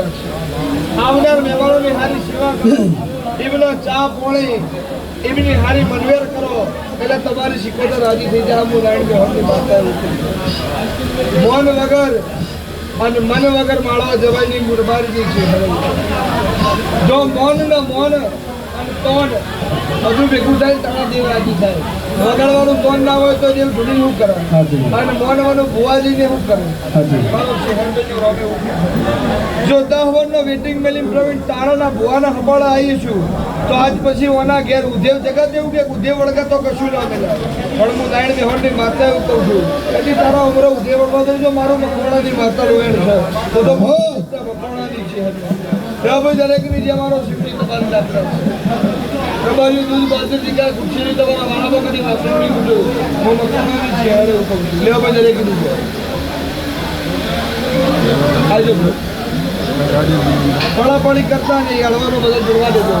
રાખશે આવનાર મહેમાનોની સારી સેવા કરો. ચા પોણી એમની સારી મનવેર કરો. એટલે તમારી શિકોતર રાજી થઈ જાય હું નારાયણ ભગવાનની માતા એવું વગર, અને મન વગર માળવા જવાયની મુરબારી છે જો મોન ને મોન અને તોન બધું ભેગું થાય તારા દેવ રાજી થાય. વગાડવાનું મૌન ના હોય તો દેવ ઢૂંઢી શું કરે. અને મૌનવાનું ભુવાજીને શું કરે. મારો. જો દહ વર્ષનો વેટિંગ મેલિંગ પ્રવીણ તારાના ભુવાના હબાળા આવી છું તો આજ પછી ઓના ઘેર ઉદેવ જગત એવું કે ઉદેવ વળગા તો કશું ના મળે પણ હું નાયણ બેહોણની માતા એવું કહું છું. કદી તારા ઉમરો ઉદેવ વળવા દેજો મારું મકવાણાની માતા રોયણ છે. તો તો બહુ પ્રભુ જે મારો શિવની તમારી યાત્રા પ્રભારી દૂધ બાજરી કા ખુશીની તમારા વાળામાં કદી વાસણ નહીં મૂક્યું હું મકવાણાની છે હારે એવું કહું છું લેવા ભાઈ દરેકની છે આજે પડાપડી કરતા નહીં હળવાનો બધા જોડવા દેજો